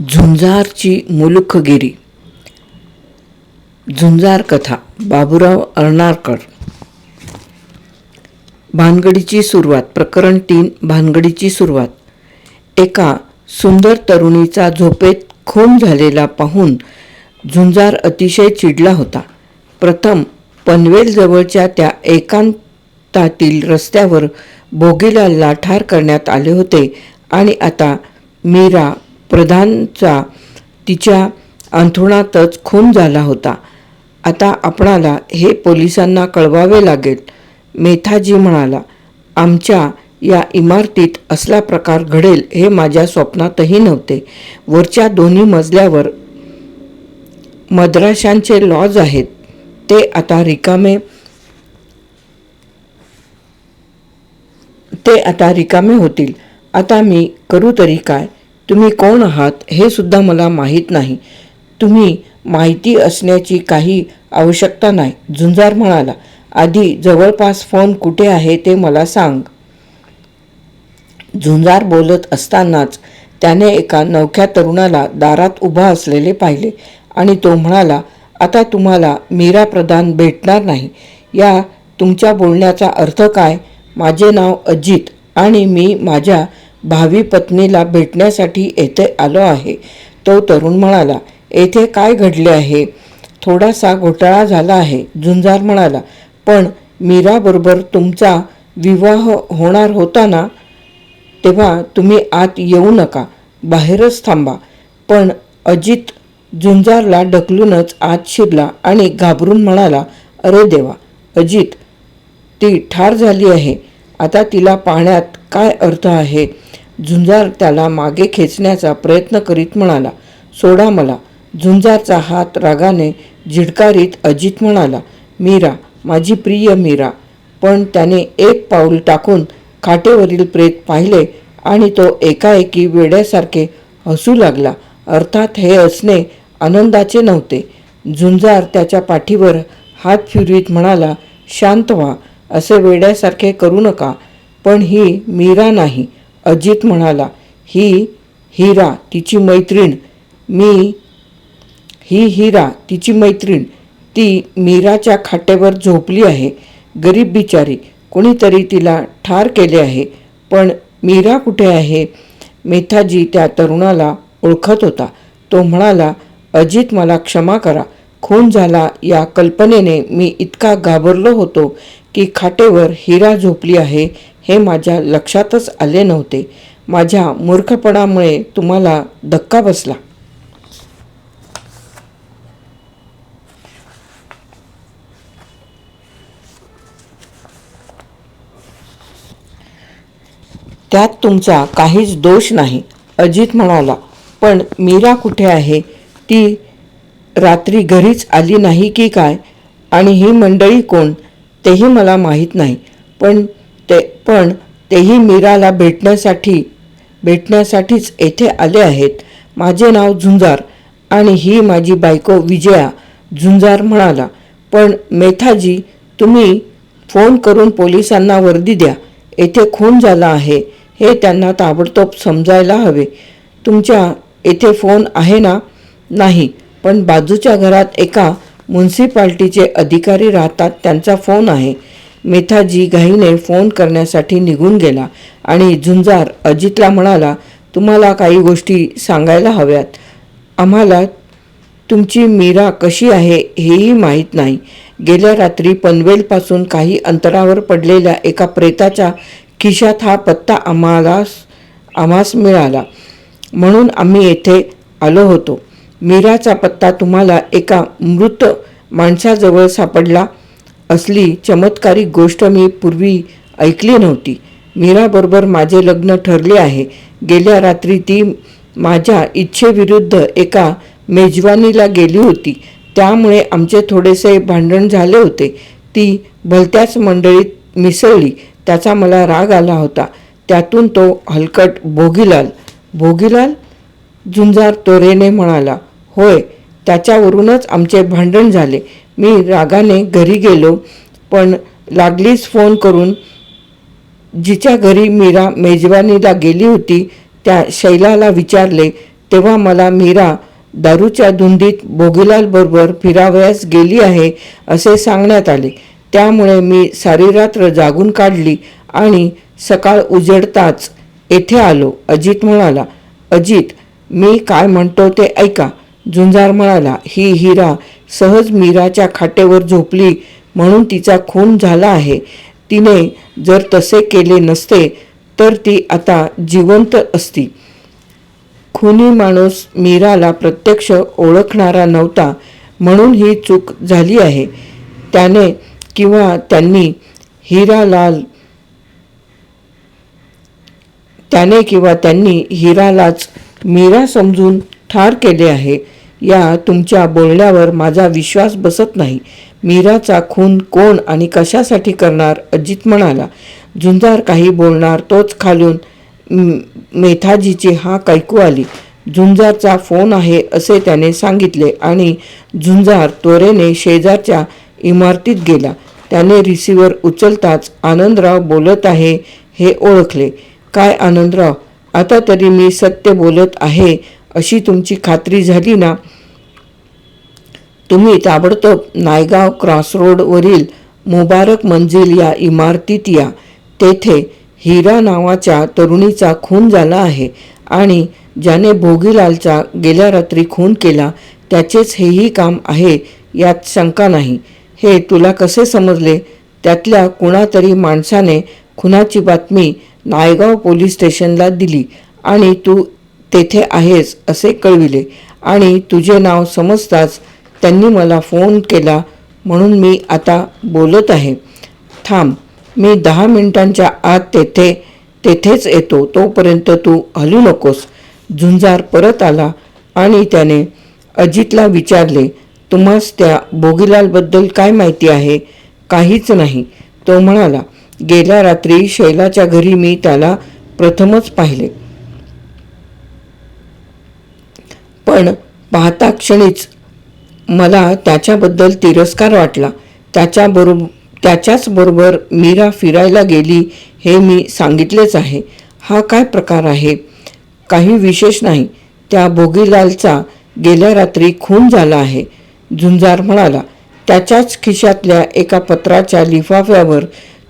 झुंजारची मुलुखगिरी. झुंजार कथा बाबूराव अर्नाळकर भानगडीची सुरुवात प्रकरण तीन भानगडीची सुरुवात. एका सुंदर तरुणीचा झोपेत खून झालेला पाहून झुंजार अतिशय चिडला होता. प्रथम पनवेलजवळच्या त्या एकांतातील रस्त्यावर बोगीला लाठार करण्यात आले होते आणि आता मीरा प्रधानचा तिच्या अंथरुणातच खून झाला होता. आता आपणाला हे पोलिसांना कळवावे लागेल मेथाजी म्हणाला. आमच्या या इमारतीत असला प्रकार घडेल हे माझ्या स्वप्नातही नव्हते. वरच्या दोन्ही मजल्यावर मद्राशांचे लॉज आहेत. ते आता रिकामे ते आता रिकामे होतील. आता मी करू तरी काय? तुम्ही कोण आहात हे सुद्धा मला माहीत नाही. तुम्ही माहिती असण्याची काही आवश्यकता नाही. झुंजार म्हणाला आधी जवळपास फोन कुठे आहे ते मला सांग. झुंजार बोलत असतानाच त्याने एका नवख्या तरुणाला दारात उभा असलेले पाहिले आणि तो म्हणाला आता तुम्हाला मीरा प्रधान भेटणार नाही. या तुमच्या बोलण्याचा अर्थ काय? माझे नाव अजित आणि मी माझ्या भावी पत्नीला भेटण्यासाठी येथे आलो आहे. तो तरुण म्हणाला येथे काय घडले आहे? थोडासा घोटाळा झाला आहे झुंजार म्हणाला. पण मीराबरोबर तुमचा विवाह होणार होता ना? तेव्हा तुम्ही आत येऊ नका बाहेरच थांबा. पण अजित झुंजारला ढकलूनच आत शिरला आणि घाबरून म्हणाला अरे देवा अजित ती ठार झाली आहे. आता तिला पाण्यात काय अर्थ आहे? झुंजार त्याला मागे खेचण्याचा प्रयत्न करीत म्हणाला. सोडा मला. झुंजारचा हात रागाने झिडकारीत अजित म्हणाला मीरा माझी प्रिय मीरा. पण त्याने एक पाऊल टाकून खाटेवरील प्रेत पाहिले आणि तो एकाएकी वेड्यासारखे हसू लागला. अर्थात हे असणे आनंदाचे नव्हते. झुंजार त्याच्या पाठीवर हात फिरवीत म्हणाला शांत व्हा. असे वेड्यासारखे करू नका. पण ही मीरा नाही. अजित म्हणाला ही हिरा तिची मैत्रीण. मी ही हिरा तिची मैत्रीण. ती मीराच्या खाटेवर झोपली आहे. गरीब बिचारी. कुणीतरी तिला ठार केले आहे. पण मीरा कुठे आहे? मेथाजी त्या तरुणाला ओळखत होता. तो म्हणाला अजित मला क्षमा करा. खून झाला या कल्पनेने मी इतका घाबरलो होतो की खाटेवर हिरा झोपली आहे. हे माझ्या लक्षातच आले नव्हते. माझ्या मूर्खपणामुळे तुम्हाला धक्का बसला. त्यात तुमचा काहीच दोष नाही अजित म्हणाला. पण मीरा कुठे आहे? ती रात्री घरीच आली नाही की काय? आणि ही मंडळी कोण? तेही मला माहीत नाही. पण पण तेही मीराला भेटण्यासाठी भेटण्यासाठीच येथे आले आहेत. माझे नाव झुंजार आणि ही माझी बायको विजया झुंजार म्हणाला. पण मेथाजी तुम्ही फोन करून पोलिसांना वर्दी द्या. येथे खून झाला आहे. हे त्यांना ताबडतोब समजायला हवे. तुमच्या येथे फोन आहे ना? नाही. पण बाजूच्या घरात एका म्युन्सिपाल्टीचे अधिकारी राहतात त्यांचा फोन आहे. मेथाजी घाईने फोन करण्यासाठी निघून गेला आणि झुंजार अजितला म्हणाला तुम्हाला काही गोष्टी सांगायला हव्यात. आम्हाला तुमची मीरा कशी आहे हेही माहीत नाही. गेल्या रात्री पनवेलपासून काही अंतरावर पडलेल्या एका प्रेताच्या खिशात हा पत्ता आम्हाला आम्हास मिळाला. म्हणून आम्ही येथे आलो होतो. मीराचा पत्ता तुम्हाला एका मृत माणसाजवळ सापडला असली चमत्कारिक गोष्ट मी पूर्वी ऐकली नव्हती. मीराबरोबर माझे लग्न ठरले आहे. गेल्या रात्री ती माझ्या इच्छेविरुद्ध एका मेजवानीला गेली होती. त्यामुळे आमचे थोडेसे भांडण झाले होते. ती भलत्याच मंडळीत मिसळली. त्याचा मला राग आला होता. त्यातून तो हलकट भोगीलाल भोगीलाल? झुंजार तोरेने म्हणाला. होय त्याच्यावरूनच आमचे भांडण झाले. मी रागाने घरी गेलो पण लागलीच फोन करून जिच्या घरी मीरा मेजवानीला गेली होती त्या शैलाला विचारले तेव्हा मला मीरा दारूच्या धुंदीत भोगीलालबरोबर फिरावयास गेली आहे असे सांगण्यात आले. त्यामुळे मी सारी रात्र जागून काढली आणि सकाळ उजडताच येथे आलो. अजित म्हणाला अजित मी काय म्हणतो ते ऐका. झुंजार म्हणाला ही हिरा सहज मीराच्या खाटेवर झोपली म्हणून तिचा खून झाला आहे. तिने जर तसे केले नसते तर ती आता जिवंत असती. खुनी माणूस मीराला प्रत्यक्ष ओळखणारा नव्हता म्हणून ही चूक झाली आहे. त्याने किंवा त्यांनी हिरालाल त्याने किंवा त्यांनी हिरालाच मीरा समजून ठार केले आहे. या तुमच्या बोलण्यावर माझा विश्वास बसत नाही. मीराचा खून कोण आणि कशासाठी करणार? अजित म्हणाला. झुंजार काही बोलणार तोच खालून मेथाजीची हा कैकू आली. झुंजारचा फोन आहे असे त्याने सांगितले आणि झुंजार त्वरेने शेजारच्या इमारतीत गेला. त्याने रिसिव्हर उचलताच आनंदराव बोलत आहे हे ओळखले. काय आनंदराव? आता तरी मी सत्य बोलत आहे अशी तुमची खात्री झाली ना तुम्ही ताबडतोब नायगाव क्रॉसरोडवरील मुबारक मंजिल या इमारतीत या. तेथे हिरा नावाच्या तरुणीचा खून झाला आहे आणि ज्याने भोगीलालचा गेल्या रात्री खून केला त्याचेच हेही काम आहे यात शंका नाही. हे तुला कसे समजले? त्यातल्या कुणातरी माणसाने खुनाची बातमी नायगाव पोलीस स्टेशनला दिली आणि तू तेथे आहेस असे कळविले. आणि तुझे नाव समजताच त्यांनी मला फोन केला म्हणून मी आता बोलत आहे. थांब मी दहा मिनिटांच्या आत तेथे तेथेच येतो तोपर्यंत तू हलू नकोस. झुंजार परत आला आणि त्याने अजितला विचारले तुम्हास त्या भोगीलालबद्दल काय माहिती आहे? काहीच नाही. तो म्हणाला गेल्या रात्री शैलाच्या घरी मी त्याला प्रथमच पाहिले. पण पाहता क्षणीच मला त्याच्याबद्दल तिरस्कार वाटला. त्याच्याबरोबर त्याच्याचबरोबर मीरा फिरायला गेली हे मी सांगितलेच आहे. हा काय प्रकार आहे? काही विशेष नाही. त्या भोगीलालचा गेल्या रात्री खून झाला आहे झुंजार म्हणाला. त्याच्याच खिशातल्या एका पत्राच्या लिफाफ्यावर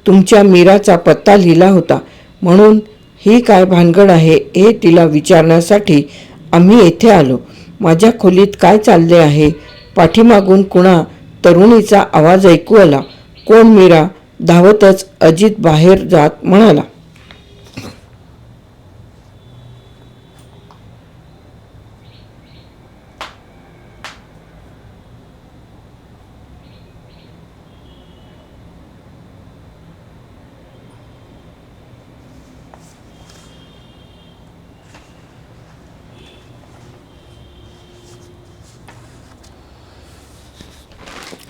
तुमच्या मीराचा पत्ता लिहिला होता. म्हणून ही काय भानगड आहे हे तिला विचारण्यासाठी आम्ही येथे आलो. माझ्या खोलीत काय चालले आहे? पाठीमागून कुणा तरुणीचा आवाज ऐकू आला. कोण मीरा? धावतच अजित बाहेर जात म्हणाला.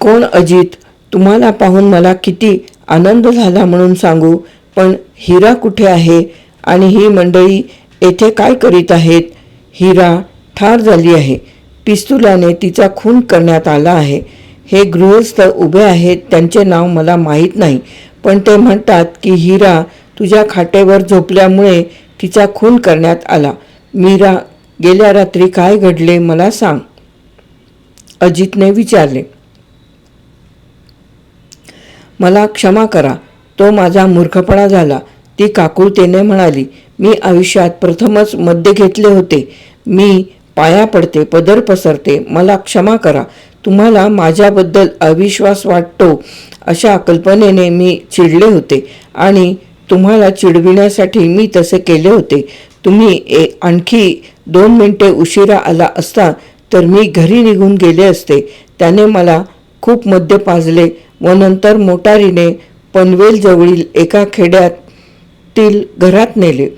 कोण अजित तुम्हाला पाहून मला किती आनंद झाला म्हणून सांगू पण हिरा कुठे आहे आणि ही मंडळी येथे काय करीत आहेत? हिरा ठार झाली आहे. पिस्तुलाने तिचा खून करण्यात आला आहे. हे गृहस्थ उभे आहेत त्यांचे नाव मला माहीत नाही पण ते म्हणतात की हिरा तुझ्या खाटेवर झोपल्यामुळे तिचा खून करण्यात आला. मीरा गेल्या रात्री काय घडले मला सांग. अजितने विचारले. मला क्षमा करा. तो माझा मूर्खपणा झाला. ती काकुळतेने म्हणाली मी आयुष्यात प्रथमच मद्य घेतले होते. मी पाया पडते पदर पसरते. मला क्षमा करा. तुम्हाला माझ्याबद्दल अविश्वास वाटतो अशा कल्पनेने मी चिडले होते. आणि तुम्हाला चिडविण्यासाठी मी तसे केले होते. तुम्ही ए आणखी दोन मिनटे उशिरा आला असता तर मी घरी निघून गेले असते. त्याने मला खूप मद्य पाजले व नंतर मोटारीने पनवेलजवळील एका खेड्यातील घरात नेले.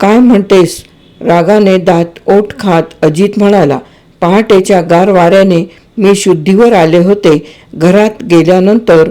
काय म्हणतेस रागाने दात ओठ खात अजित म्हणाला. पहाटेच्या गार वाऱ्याने मी शुद्धीवर आले होते. घरात गेल्यानंतर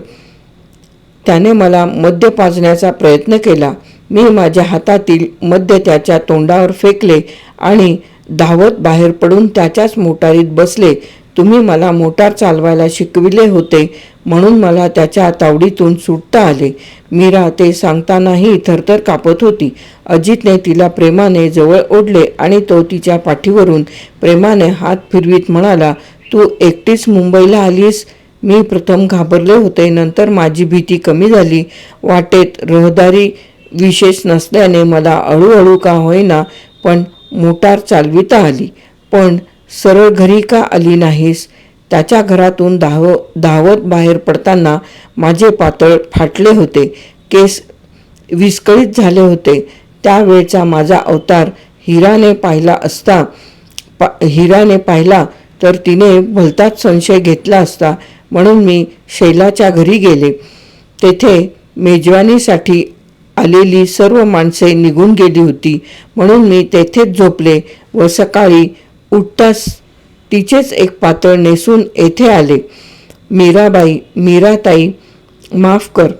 त्याने मला मद्य पाजण्याचा प्रयत्न केला. मी माझ्या हातातील मद्य त्याच्या तोंडावर फेकले आणि धावत बाहेर पडून त्याच्याच मोटारीत बसले. तुम्ही मला मोटार चालवायला शिकविले होते म्हणून मला त्याच्या तावडीतून सुटता आले. मीरा ते सांगतानाही थरथर कापत होती. अजितने तिला प्रेमाने जवळ ओढले आणि तो तिच्या पाठीवरून प्रेमाने हात फिरवीत म्हणाला तू एकटीच मुंबईला आलीस? मी प्रथम घाबरले होते नंतर माझी भीती कमी झाली. वाटेत रहदारी विशेष नसल्याने मला हळूहळू का होईना पण मोटार चालविता आली. पण सरळ घरी का आली नाहीस? त्याच्या घरातून धाव धावत बाहेर पडताना माझे पातळ फाटले होते. केस विस्कळीत झाले होते. त्यावेळचा माझा अवतार हिराने पाहिला असता पा हिराने पाहिला तर तिने भलताच संशय घेतला असता. म्हणून मी शैलाच्या घरी गेले. तेथे मेजवानीसाठी आलेली सर्व माणसे निघून गेली होती. म्हणून मी तेथेच झोपले व सकाळी उठताच तिचेच एक पातळ नेसून येथे आले. मीराबाई मीराताई माफ कर.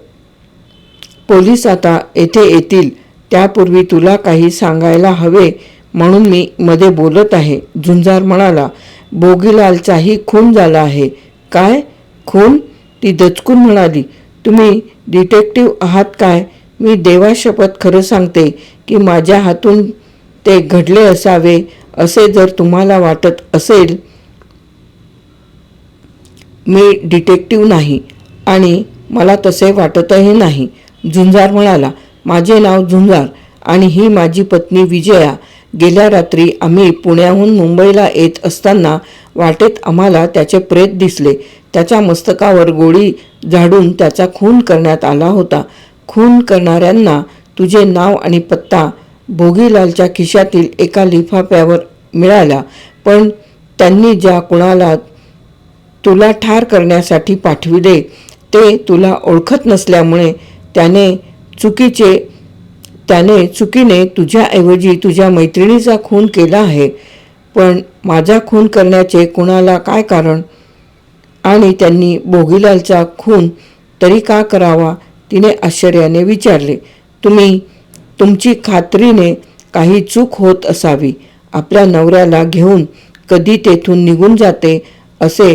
पोलीस आता येथे येतील. त्यापूर्वी तुला काही सांगायला हवे म्हणून मी मध्ये बोलत आहे. झुंजार म्हणाला बोगीलालचाही खून झाला आहे. काय? खून? ती दचकून म्हणाली तुम्ही डिटेक्टिव्ह आहात काय? मी देवाशपथ खरं सांगते की माझ्या हातून ते घडले असावे असे जर तुम्हाला वाटत असेल. मी डिटेक्टिव्ह नाही आणि मला तसे वाटतही नाही. झुंजार म्हणाला माझे नाव झुंजार आणि ही माझी पत्नी विजया. गेल्या रात्री आम्ही पुण्याहून मुंबईला येत असताना वाटेत आम्हाला त्याचे प्रेत दिसले. त्याच्या मस्तकावर गोळी झाडून त्याचा खून करण्यात आला होता. खून करणाऱ्यांना तुझे नाव आणि पत्ता भोगीलालच्या खिशातील एका लिफाफ्यावर मिळाला पण त्यांनी ज्या कुणाला तुला ठार करण्यासाठी पाठविले ते तुला ओळखत नसल्यामुळे त्याने चुकीचे त्याने चुकीने तुझ्याऐवजी तुझ्या मैत्रिणीचा खून केला आहे पण माझा खून करण्याचे कुणाला काय कारण? आणि त्यांनी बोगीलालचा खून तरी का करावा? तिने आश्चर्याने विचारले. तुम्ही तुमची खात्रीने काही चूक होत असावी. आपल्या नवऱ्याला घेऊन कधी तेथून निघून जाते असे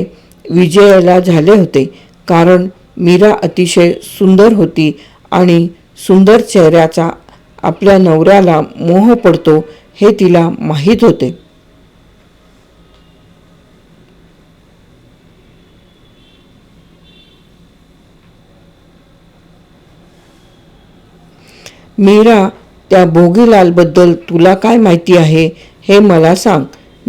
विजयाला झाले होते. कारण मीरा अतिशय सुंदर होती आणि सुंदर चेहऱ्याचा आपल्या नवऱ्याला मोह पडतो हे तिला माहीत होते. मीरा त्या भोगीलालबद्दल तुला काय माहिती आहे हे मला सांग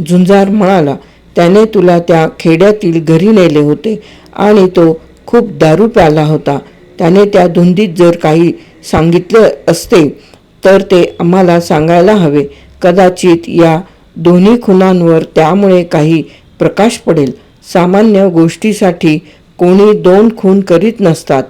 झुंजार म्हणाला. त्याने तुला त्या खेड्यातील घरी नेले होते आणि तो खूप दारू प्याला होता. त्याने त्या धुंदीत जर काही सांगितले असते तर ते आम्हाला सांगायला हवे. कदाचित या दोन्ही खुनांवर त्यामुळे काही प्रकाश पडेल. सामान्य गोष्टीसाठी कोणी दोन खून करीत नसतात.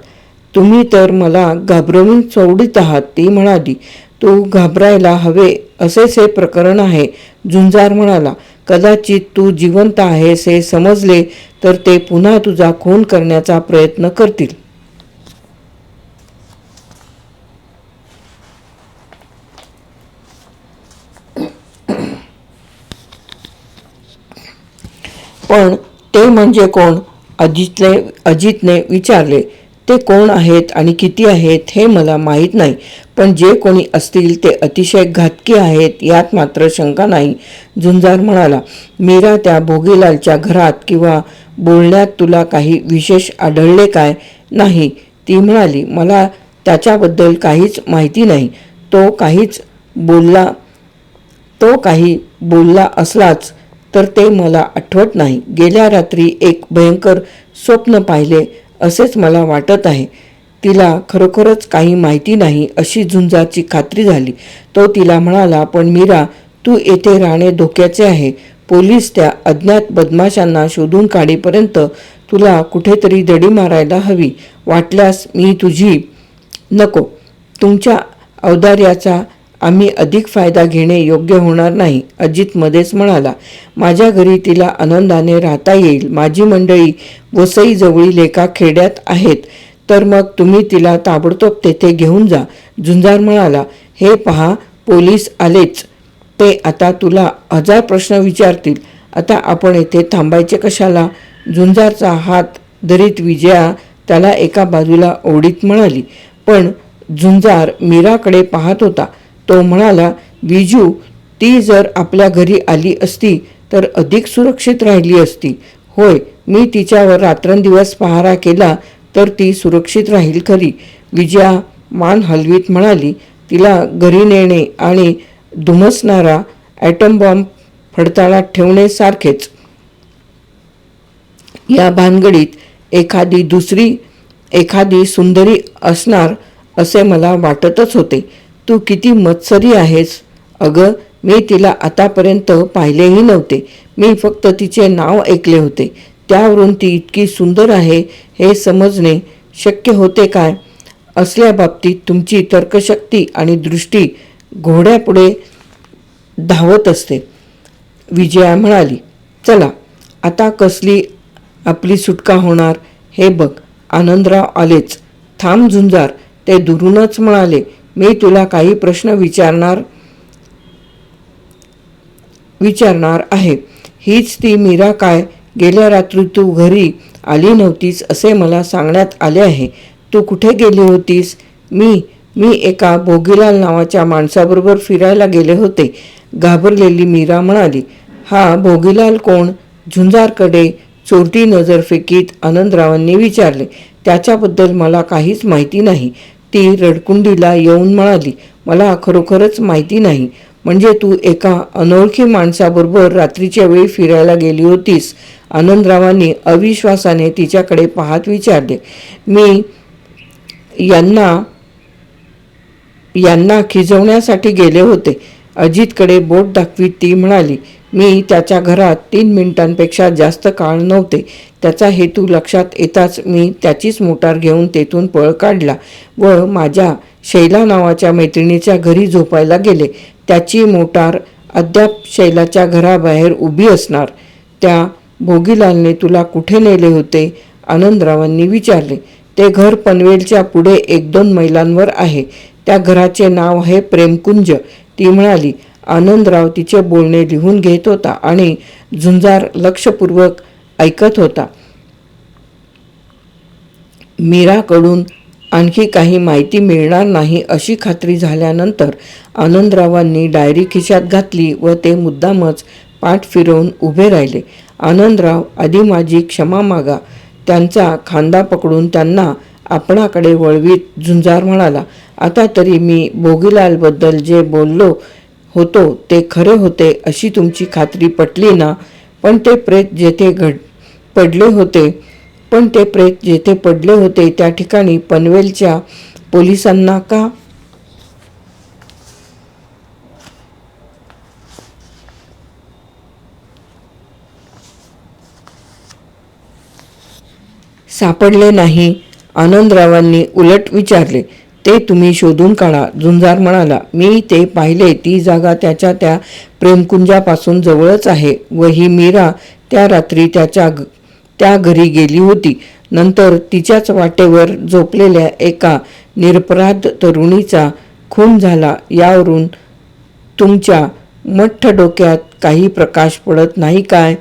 तुम्ही तर मला घाबरवून सोडित आहात ती म्हणाली. तू घाबरायला हवे असेच हे प्रकरण आहे झुंजार म्हणाला. कदाचित तू जिवंत आहेस हे समजले तर ते पुन्हा तुझा खून करण्याचा प्रयत्न करतील. पण ते म्हणजे कोण? अजितने अजितने विचारले. ते कोण आहेत आणि किती आहेत हे मला माहीत नाही. पण जे कोणी असतील ते अतिशय घातकी आहेत यात मात्र शंका नाही. झुंजार म्हणाला मीरा त्या भोगीलालच्या घरात किंवा बोलण्यात तुला काही विशेष आढळले काय? नाही. ती म्हणाली मला त्याच्याबद्दल काहीच माहिती नाही. तो काहीच बोलला तो काही बोलला असलाच तर ते मला आठवत नाही. गेल्या रात्री एक भयंकर स्वप्न पाहिले. असेच मला वाटत आहे. तिला खरोखरच काही माहिती नाही अशी झुंजाची खात्री झाली. तो तिला म्हणाला पण मीरा तू येथे राहणे धोक्याचे आहे. पोलीस त्या अज्ञात बदमाशांना शोधून काढीपर्यंत तुला कुठेतरी दडी मारायला हवी. वाटल्यास मी तुझी नको तुमच्या औदार्याचा आम्ही अधिक फायदा घेणे योग्य होणार नाही अजित मध्येच म्हणाला. माझ्या घरी तिला आनंदाने राहता येईल. माझी मंडळी वसई जवळील एका खेड्यात आहेत. तर मग तुम्ही तिला ताबडतोब तेथे घेऊन जा. झुंजार म्हणाला हे पहा पोलीस आलेच. ते आता तुला हजार प्रश्न विचारतील. आता आपण येथे थांबायचे कशाला? झुंजारचा हात धरीत विजया त्याला एका बाजूला ओढीत म्हणाली. पण झुंजार मीराकडे पाहत होता. तो म्हणाला विजू ती जर आपल्या घरी आली असती तर अधिक सुरक्षित राहिली असती. होय मी तिच्यावर रात्रंदिवस पहारा केला तर ती सुरक्षित राहील खरी. विजया मान हलवीत म्हणाली तिला घरी नेणे आणि धुमसणारा ॲटम बॉम्ब फडताळात ठेवणे सारखेच. या भानगडीत एखादी दुसरी एखादी सुंदरी असणार असे मला वाटतच होते. तू किती मत्सरी आहेस? अगं मी तिला आतापर्यंत पाहिलेही नव्हते. मी फक्त तिचे नाव ऐकले होते. त्यावरून ती इतकी सुंदर आहे हे समजणे शक्य होते काय? असल्या बाबतीत तुमची तर्कशक्ती आणि दृष्टी घोड्यापुढे धावत असते. विजया म्हणाली चला आता कसली आपली सुटका होणार? हे बघ आनंदराव आलेच. थांब झुंजार. ते दुरूनच म्हणाले मी तुला काही प्रश्न विचारणार विचारणार आहे. हीच ती मीरा काय? गेल्या रात्री तू घरी आली नव्हतीस असे मला सांगण्यात आले आहे. तू कुठे गेली होतीस? मी मी एका भोगीलाल नावाच्या माणसाबरोबर फिरायला गेले होते. घाबरलेली मीरा म्हणाली हा भोगीलाल कोण? झुंजारकडे चोरटी नजर फेकीत आनंदरावांनी विचारले त्याच्याबद्दल मला काहीच माहिती नाही. ती रडकुंडीला येऊन म्हणाली मला खरोखरच माहिती नाही. म्हणजे तू एका अनोळखी माणसाबरोबर रात्रीच्या वेळी फिरायला गेली होतीस. आनंदरावांनी अविश्वासाने तिच्याकडे पाहत विचारले मी यांना यांना खिजवण्यासाठी गेले होते. अजितकडे बोट दाखवीत ती म्हणाली मी त्याच्या घरात तीन मिनिटांपेक्षा जास्त काळ नव्हते. त्याचा हेतू लक्षात येताच मी त्याचीच मोटार घेऊन तेथून पळ काढला व माझ्या शैला नावाच्या मैत्रिणीच्या घरी झोपायला गेले. त्याची मोटार अद्याप शैलाच्या घराबाहेर उभी असणार. त्या भोगीलालने तुला कुठे नेले होते? आनंदरावांनी विचारले. ते घर पनवेलच्या पुढे एक दोन मैलांवर आहे. त्या घराचे नाव आहे प्रेमकुंज. ती म्हणाली आनंदराव तिचे बोलणे लिहून घेत होता आणि झुंजार लक्षपूर्वक ऐकत होता. मीराकडून आणखी काही माहिती मिळणार नाही अशी खात्री झाल्यानंतर आनंदरावांनी डायरी खिशात घातली व ते मुद्दामच पाठ फिरवून उभे राहिले. आनंदराव आधी माझी क्षमा मागा. त्यांचा खांदा पकडून त्यांना आपणाकडे वळवीत झुंजार म्हणाला आता तरी मी बोगीलालबद्दल जे बोललो होतो ते खरे होते अशी तुमची खात्री पटली ना? पण ते प्रेत जेथे घड पडले होते पण ते प्रेत जेथे पडले होते त्या ठिकाणी पनवेलच्या पोलिसांना का? सापडले नाही. आनंदरावांनी उलट विचारले ते तुम्ही शोधून काढा. झुंजार म्हणाला मी ते पाहिले ती जागा त्याच्या त्या प्रेमकुंजापासून जवळच आहे व ही मीरा त्या रात्री त्याच्या त्या घरी गेली होती. नंतर तिच्याच वाटेवर झोपलेल्या एका निरपराध तरुणीचा खून झाला. यावरून तुमच्या मठ्ठ डोक्यात काही प्रकाश पडत नाही काय?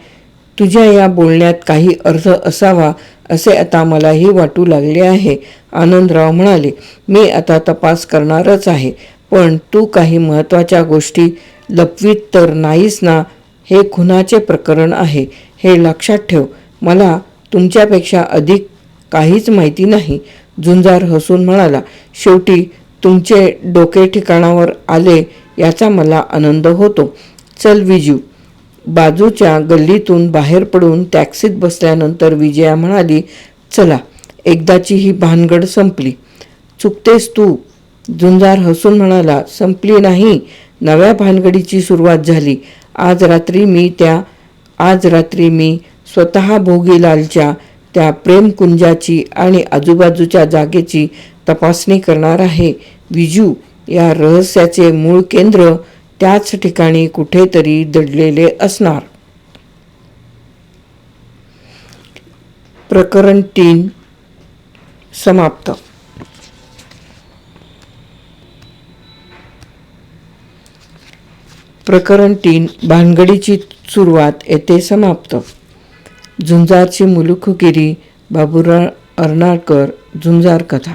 तुझ्या या बोलण्यात काही अर्थ असावा असे आता मलाही वाटू लागले आहे आनंदराव म्हणाले. मी आता तपास करणारच आहे पण तू काही महत्त्वाच्या गोष्टी लपवीत तर नाहीस ना? हे खुनाचे प्रकरण आहे हे लक्षात ठेव. मला तुमच्यापेक्षा अधिक काहीच माहिती नाही झुंजार हसून म्हणाला. शेवटी तुमचे डोके ठिकाणावर आले याचा मला आनंद होतो. चल विजू बाजूच्या गल्लीतून बाहेर पडून टॅक्सीत बसल्यानंतर विजया म्हणाली चला एकदाची ही भानगड संपली. चुकतेस तू. झुंजार हसून म्हणाला संपली नाही. नव्या भानगडीची सुरुवात झाली. आज रात्री मी त्या आज रात्री मी स्वतः भोगीलालच्या त्या प्रेमकुंजाची आणि आजूबाजूच्या जागेची तपासणी करणार आहे. विजू या रहस्याचे मूळ केंद्र त्याच ठिकाणी कुठेतरी दडलेले असणार. प्रकरण तीन समाप्त. प्रकरण तीन भानगडीची सुरुवात येथे समाप्त. झुंजारची मुलुखगिरी बाबुराव अर्नाळकर झुंजार कथा.